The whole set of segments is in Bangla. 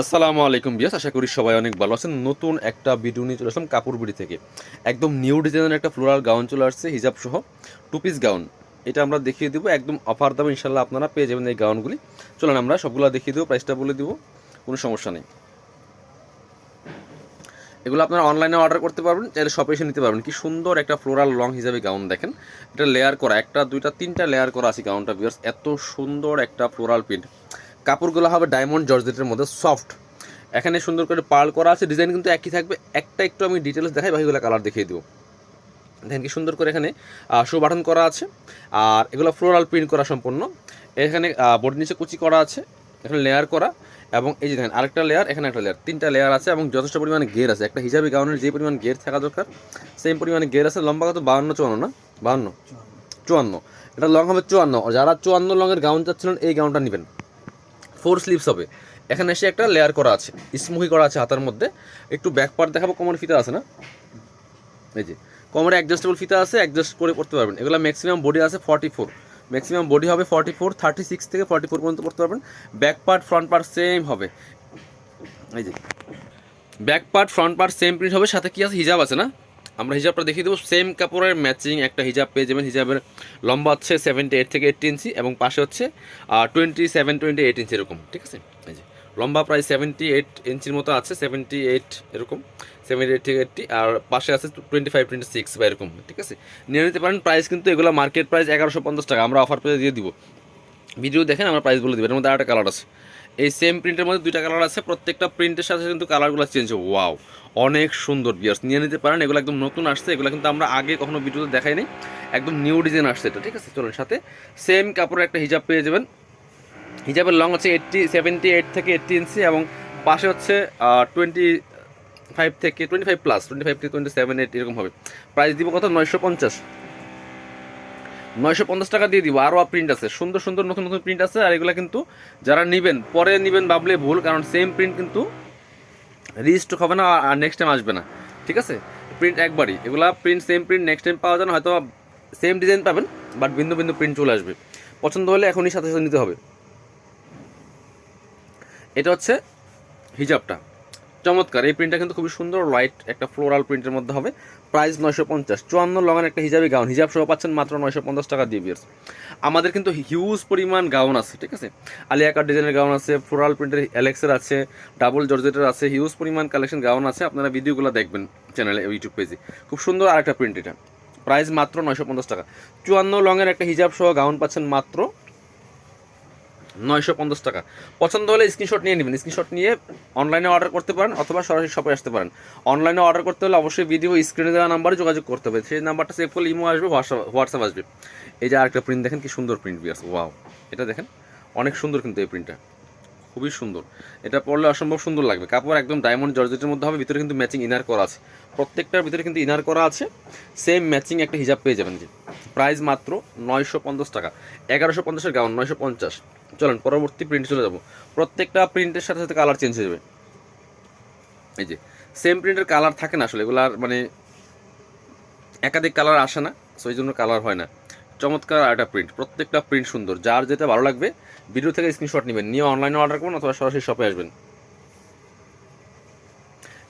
আসসালামু আলাইকুম বিয়াস আশা করি সবাই অনেক ভালো আছেন। নতুন একটা ভিডিও নিয়ে চলে আসলাম কাপড় বিড়ি থেকে। একদম নিউ ডিজাইনের একটা ফ্লোরাল গাউন চলে আসছে হিজাব সহ টু পিস গাউন এটা আমরা দেখিয়ে দেবো, একদম অফার দামে ইনশাল্লাহ আপনারা পেয়ে যাবেন এই গাউনগুলি চলেন আমরা সবগুলো দেখিয়ে দেবো প্রাইসটা বলে দেবো, কোনো সমস্যা নেই। এগুলো আপনারা অনলাইনে অর্ডার করতে পারবেন, চাইলে শপে এসে নিতে পারবেন। কি সুন্দর একটা ফ্লোরাল লং হিসাবে গাউন দেখেন। এটা লেয়ার করা, একটা, দুইটা, তিনটা লেয়ার করা আছে গাউনটা বিয়ার্স এত সুন্দর একটা ফ্লোরাল প্রিন্ট কাপড়গুলো হবে ডায়মন্ড জর্জেটের মধ্যে সফট এখানে সুন্দর করে পার্ল করা আছে ডিজাইন কিন্তু একই থাকবে। একটা একটু আমি ডিটেলস দেখাই বাকিগুলো কালার দেখিয়ে দেবো। দেখেন কি সুন্দর করে এখানে শো বাটন করা আছে আর এগুলো ফ্লোরাল প্রিন্ট করা সম্পূর্ণ। এখানে বোর্ড নিচে কুচি করা আছে এখানে লেয়ার করা এবং এই যে দেখেন আরেকটা লেয়ার এখানে একটা লেয়ার তিনটা লেয়ার আছে এবং যথেষ্ট পরিমাণে গের আছে। একটা হিসাবে গাউনের যে পরিমাণ গের থাকা দরকার সেম পরিমাণে গের আছে লম্বা কত? বাহান্ন চুয়ান্ন না? বাহান্ন। চুয়ান্ন। এটা লং হবে চুয়ান্ন। যারা চুয়ান্ন লংয়ের গাউন চাচ্ছিলেন এই গাউনটা নেবেন। ফোর স্লিভস হবে। এখানে এসে একটা লেয়ার করা আছে স্মুহি করা আছে হাতার মধ্যে। একটু ব্যাক পার্ট দেখাবো কোমর ফিতা আছে না? এই যে কোমরে অ্যাডজাস্টেবল ফিতা আছে অ্যাডজাস্ট করে পড়তে পারবেন। এগুলো ম্যাক্সিমাম বডি আছে ফর্টি ফোর ম্যাক্সিমাম বডি হবে ফর্টি ফোর থার্টি সিক্স থেকে ফর্টি ফোর পর্যন্ত পড়তে পারবেন। Back part front part same হবে। এই যে back part front part same print হবে। সাথে কি আছে? হিজাব আছে না? আমরা হিজাবটা দেখিয়ে দেবো। সেম কাপড়ের ম্যাচিং একটা হিজাব পেয়ে যাবেন। হিজাবের লম্বা হচ্ছে সেভেন্টি এইট থেকে এইটটি ইঞ্চি এবং পাশে হচ্ছে twenty seven twenty eight inch এরকম, ঠিক আছে? এই যে, লম্বা প্রায় সেভেন্টি এইট ইঞ্চির মতো আছে সেভেন্টি এইট এরকম সেভেন্টি এইট থেকে এইটটি আর পাশে আছে টোয়েন্টি ফাইভ টোয়েন্টি সিক্স বা এরকম, ঠিক আছে? নিয়ে নিতে পারেন প্রাইস কিন্তু এগুলো মার্কেট প্রাইস এগারোশো পঞ্চাশ টাকা, আমরা অফার পেয়ে দিয়ে দিব। ভিডিও দেখেন, আমরা প্রাইস বলে দিব, এর মধ্যে আরেকটা কালার আছে। এই সেম প্রিন্টের মধ্যে দুইটা কালার আছে, প্রত্যেকটা প্রিন্টের সাথে কিন্তু কালারগুলো চেঞ্জ হবে ওয়াও অনেক সুন্দর বিয়ার্স নিয়ে নিতে পারেন, এগুলো একদম নতুন আসছে, এগুলো কিন্তু আমরা আগে কখনো ভিডিওতে দেখাইনি। একদম নিউ ডিজাইন আসছে এটা, ঠিক আছে? চলুন সাথে। সেম কাপড়ের একটা হিজাব পেয়ে যাবেন। হিজাবের লং হচ্ছে এইটটি সেভেন্টি এইট থেকে এইটটি ইঞ্চি এবং পাশে হচ্ছে টোয়েন্টি ফাইভ থেকে twenty five plus twenty five থেকে টোয়েন্টি সেভেন এইট এরকম হবে। প্রাইস দিব কত? নয়শো পঞ্চাশ। নয়শো পঞ্চাশ টাকা দিয়ে দিব, আরও প্রিন্ট আছে। সুন্দর সুন্দর নতুন নতুন প্রিন্ট আছে, আর এগুলো কিন্তু যারা নেবেন, পরে নেবেন ভাবলে ভুল, কারণ সেম প্রিন্ট কিন্তু রিস্টক হবে না, আর নেক্সট টাইম আসবে না। ঠিক আছে? প্রিন্ট একবারই। এগুলা print same print next time পাওয়া যায় না, হয়তো সেম ডিজাইন পাবেন বাট বিন্দু বিন্দু প্রিন্ট চলে আসবে। পছন্দ হলে এখনই সাথে সাথে নিতে হবে। এটা হচ্ছে হিজাবটা। চমৎকার। এই প্রিন্টটা কিন্তু খুবই সুন্দর লাইট একটা ফ্লোরাল প্রিন্টের মধ্যে হবে। প্রাইস নয়শো পঞ্চাশ, চুয়ান্ন লঙের একটা হিজাবি গাউন হিজাব সহ পাচ্ছেন মাত্র নয়শো পঞ্চাশ টাকা দিয়ে বিয়ার্স আমাদের কিন্তু হিউজ পরিমাণ গাউন আছে, ঠিক আছে? আলিয়াকার ডিজাইনের গাউন আছে ফ্লোরাল প্রিন্টের অ্যালেক্সের আছে ডাবল জর্জেটের আছে হিউজ পরিমাণ কালেকশন গাউন আছে। আপনারা ভিডিওগুলো দেখবেন চ্যানেলে ইউটিউব পেজে খুব সুন্দর আর একটা প্রিন্ট এটা। প্রাইস মাত্র নয়শো পঞ্চাশ টাকা। চুয়ান্ন লঙের একটা হিজাব সহ গাউন পাচ্ছেন মাত্র নয়শো পঞ্চাশ টাকা। পছন্দ হলে স্ক্রিনশট নিয়ে নেবেন। স্ক্রিনশট নিয়ে অনলাইনে অর্ডার করতে পারেন অথবা সরাসরি শপে আসতে পারেন। অনলাইনে অর্ডার করতে হলে অবশ্যই ভিডিও স্ক্রিনে দেওয়া নাম্বারে যোগাযোগ করতে হবে। সেই নাম্বারটা সেভ করলে ইমো আসবে হোয়াটসঅ্যাপ আসবে। এই যে আরেকটা প্রিন্ট দেখেন, কি সুন্দর প্রিন্ট বিয়াস ওয়াও এটা দেখেন, অনেক সুন্দর কিন্তু এই প্রিন্টটা খুবই সুন্দর। এটা পরলে অসম্ভব সুন্দর লাগবে। কাপড় একদম ডায়মন্ড জর্জেটের মধ্যে হবে, ভিতরে কিন্তু ম্যাচিং ইনার করা আছে। প্রত্যেকটার ভিতরে কিন্তু ইনার করা আছে। সেম ম্যাচিং একটা হিজাব পেয়ে যাবেন যে। প্রাইস মাত্র নয়শো পঞ্চাশ টাকা। এগারোশো পঞ্চাশের গাউন নয়শো পঞ্চাশ। চলেন, পরবর্তী প্রিন্ট চলে যাব। প্রত্যেকটা প্রিন্টের সাথে সাথে কালার চেঞ্জ হয়ে যাবে। এই যে সেম প্রিন্টের কালার থাকে না আসলে এগুলার মানে একাধিক কালার আসে না সো এই জন্য কালার হয় না। চমৎকার একটা প্রিন্ট প্রত্যেকটা প্রিন্ট সুন্দর, যার যেটা ভালো লাগবে ভিডিও থেকে স্ক্রিনশট নেবেন, নিয়ে অনলাইনে অর্ডার করুন অথবা সরাসরি শপে আসবেন।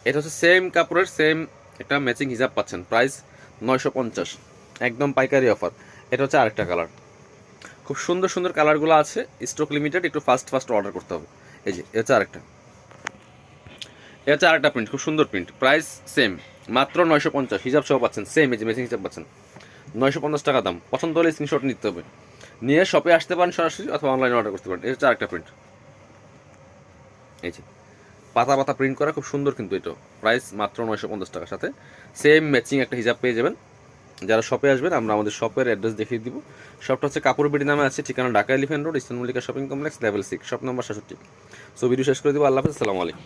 এটা হচ্ছে সেম কাপড়ের সেম একটা ম্যাচিং হিসাব পাচ্ছেন প্রাইস নয়শো পঞ্চাশ, একদম পাইকারি অফার এটা হচ্ছে আরেকটা কালার খুব সুন্দর সুন্দর কালারগুলো আছে স্টক লিমিটেড একটু ফাস্ট ফাস্ট অর্ডার করতে হবে। এই যে, এটা আরেকটা। এটা আরেকটা প্রিন্ট খুব সুন্দর প্রিন্ট প্রাইস সেম মাত্র নয়শো পঞ্চাশ হিসাব সহ পাচ্ছেন সেম এই যে ম্যাচিং হিসাব পাচ্ছেন। নয়শো পঞ্চাশ টাকা দাম, পছন্দ হলে স্ক্রিনশট নিতে হবে। নিয়ে শপে আসতে পারেন সরাসরি অথবা অনলাইনে অর্ডার করতে পারেন, এটা হচ্ছে আরেকটা প্রিন্ট এই যে, পাতা পাতা প্রিন্ট করা, খুব সুন্দর কিন্তু এটা প্রাইস মাত্র নয়শো পঞ্চাশ টাকার সাথে সেম ম্যাচিং একটা হিসাব পেয়ে যাবেন। যারা শপে আসবেন, আমরা আমাদের শপের অ্যাড্রেস দেখিয়ে দিব। শপটা হচ্ছে কাপড় বিডি নামে আছে, ঠিকানা Dhaka elephant road eastern Mallika shopping complex level six shop number সাতষট্টি। সো ভিডিও শেষ করে দিব, আল্লাহ হাফিজ, আসসালামু আলাইকুম।